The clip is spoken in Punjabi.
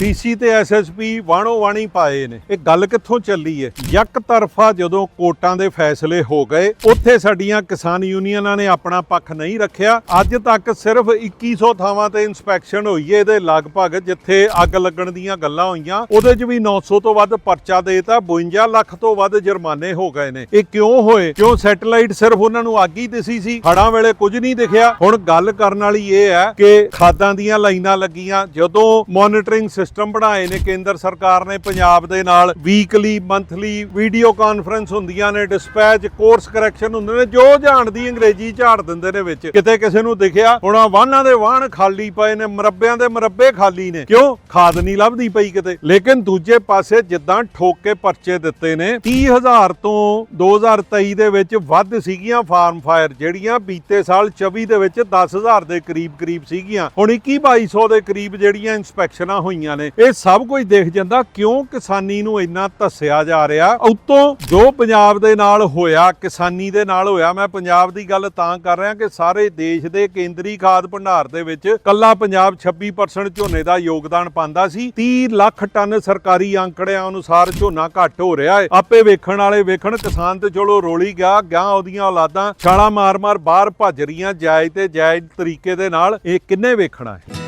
ਪੀਸੀ ਤੇ ਐਸਐਸਪੀ ਵਾਣੋ ਵਾਣੀ ਪਾਏ ਨੇ। ਇਹ ਗੱਲ ਕਿੱਥੋਂ ਚੱਲੀ ਹੈ ਯੱਕ ਤਰਫਾ ਜਦੋਂ ਕੋਰਟਾਂ ਦੇ ਫੈਸਲੇ ਹੋ ਗਏ, ਉੱਥੇ ਸਾਡੀਆਂ ਕਿਸਾਨ ਯੂਨੀਅਨਾਂ ਨੇ ਆਪਣਾ ਪੱਖ ਨਹੀਂ ਰੱਖਿਆ। ਅੱਜ ਤੱਕ ਸਿਰਫ 2100 ਥਾਵਾਂ ਤੇ ਇਨਸਪੈਕਸ਼ਨ ਹੋਈ ਹੈ ਇਹਦੇ ਲਗਭਗ, ਜਿੱਥੇ ਅੱਗ ਲੱਗਣ ਦੀਆਂ ਗੱਲਾਂ ਹੋਈਆਂ। ਉਹਦੇ 'ਚ ਵੀ 900 ਤੋਂ ਵੱਧ ਪਰਚਾ ਦੇਤਾ 52 ਲੱਖ ਤੋਂ ਵੱਧ ਜੁਰਮਾਨੇ ਹੋ ਗਏ ਨੇ। ਇਹ ਕਿਉਂ ਹੋਏ? ਕਿਉਂ ਸੈਟੇਲਾਈਟ ਸਿਰਫ ਉਹਨਾਂ ਨੂੰ ਅੱਗ ਹੀ ਦਿਸੀ ਸੀ? ਹੜਾਂ ਵੇਲੇ ਕੁਝ ਨਹੀਂ ਦਿਖਿਆ। ਹੁਣ ਗੱਲ ਕਰਨ ਵਾਲੀ ਇਹ ਹੈ ਕਿ ਖਾਦਾਂ ਦੀਆਂ ਲਾਈਨਾਂ ਲੱਗੀਆਂ। ਜਦੋਂ ਮੋਨੀਟਰਿੰਗ ਸਿਸਟਮ ਬਣਾਏ ਨੇ ਕੇਂਦਰ ਸਰਕਾਰ ਨੇ ਪੰਜਾਬ ਦੇ ਨਾਲ ਵੀਕਲੀ, ਮੰਥਲੀ ਵੀਡੀਓ ਕਾਨਫਰੰਸ ਹੁੰਦੀਆਂ ਨੇ, ਡਿਸਪੈਚ, ਕੋਰਸ ਕਰੈਕਸ਼ਨ ਹੁੰਦੇ ਨੇ, ਜੋ ਜਾਣਦੀ ਅੰਗਰੇਜ਼ੀ ਝਾੜ ਦਿੰਦੇ ਨੇ ਵਿੱਚ। ਕਿਤੇ ਕਿਸੇ ਨੂੰ ਦਿਖਿਆ, ਹੁਣ ਵਾਹਨਾਂ ਦੇ ਵਾਹਨ ਖਾਲੀ ਪਏ ਨੇ, ਮਰੱਬਿਆਂ ਦੇ ਮਰੱਬੇ ਖਾਲੀ ਨੇ। ਕਿਉਂ? ਖਾਦ ਨਹੀਂ ਲੱਭਦੀ ਪਈ ਕਿਤੇ। ਲੇਕਿਨ ਦੂਜੇ ਪਾਸੇ ਜਿੱਦਾਂ ਠੋਕ ਕੇ ਪਰਚੇ ਦਿੱਤੇ ਨੇ 30000 ਤੋਂ 2023 ਦੇ ਵਿੱਚ ਵੱਧ ਸੀਗੀਆਂ ਫਾਰਮ ਫਾਇਰ, ਜਿਹੜੀਆਂ ਬੀਤੇ ਸਾਲ 24 ਦੇ ਵਿੱਚ 10000 ਦੇ ਕਰੀਬ ਕਰੀਬ ਸੀਗੀਆਂ। ਹੁਣ 21 2200 ਦੇ ਕਰੀਬ ਜਿਹੜੀਆਂ ਇਨਸਪੈਕਸ਼ਨਾਂ ਹੋਈਆਂ ਨੇ। ਇਹ ਸਭ ਕੁਝ ਦੇਖ ਜਾਂਦਾ ਕਿਉਂ ਕਿਸਾਨੀ ਨੂੰ ਇੰਨਾ ਧੱਸਿਆ ਜਾ ਰਿਹਾ? ਉਤੋਂ ਜੋ ਪੰਜਾਬ ਦੇ ਨਾਲ ਹੋਇਆ, ਕਿਸਾਨੀ ਦੇ ਨਾਲ ਹੋਇਆ, ਮੈਂ ਪੰਜਾਬ ਦੀ ਗੱਲ ਤਾਂ ਕਰ ਰਿਹਾ ਕਿ ਸਾਰੇ ਦੇਸ਼ ਦੇ ਕੇਂਦਰੀ ਖਾਦ ਭੰਡਾਰ ਦੇ ਵਿੱਚ ਕੱਲਾ ਪੰਜਾਬ 26% ਝੋਨੇ ਦਾ ਯੋਗਦਾਨ ਪਾਉਂਦਾ ਸੀ। 30 ਲੱਖ ਟਨ ਸਰਕਾਰੀ ਅੰਕੜਿਆਂ ਅਨੁਸਾਰ ਝੋਨਾ ਘੱਟ ਹੋ ਰਿਹਾ ਹੈ। ਆਪੇ ਵੇਖਣ ਵਾਲੇ ਵੇਖਣ, ਕਿਸਾਨ ਤੇ ਚਲੋ ਰੋਲੀ ਗਿਆ ਗਾਂ ਉਹਦੀਆਂ ਔਲਾਦਾਂ, ਛਾਲਾ ਮਾਰ-ਮਾਰ ਬਾਹਰ ਭੱਜ ਰਹੀਆਂ ਜਾਇਜ਼ ਤੇ ਜਾਇਜ਼ ਤਰੀਕੇ ਦੇ ਨਾਲ। ਇਹ ਕਿੰਨੇ ਵੇਖਣਾ ਹੈ?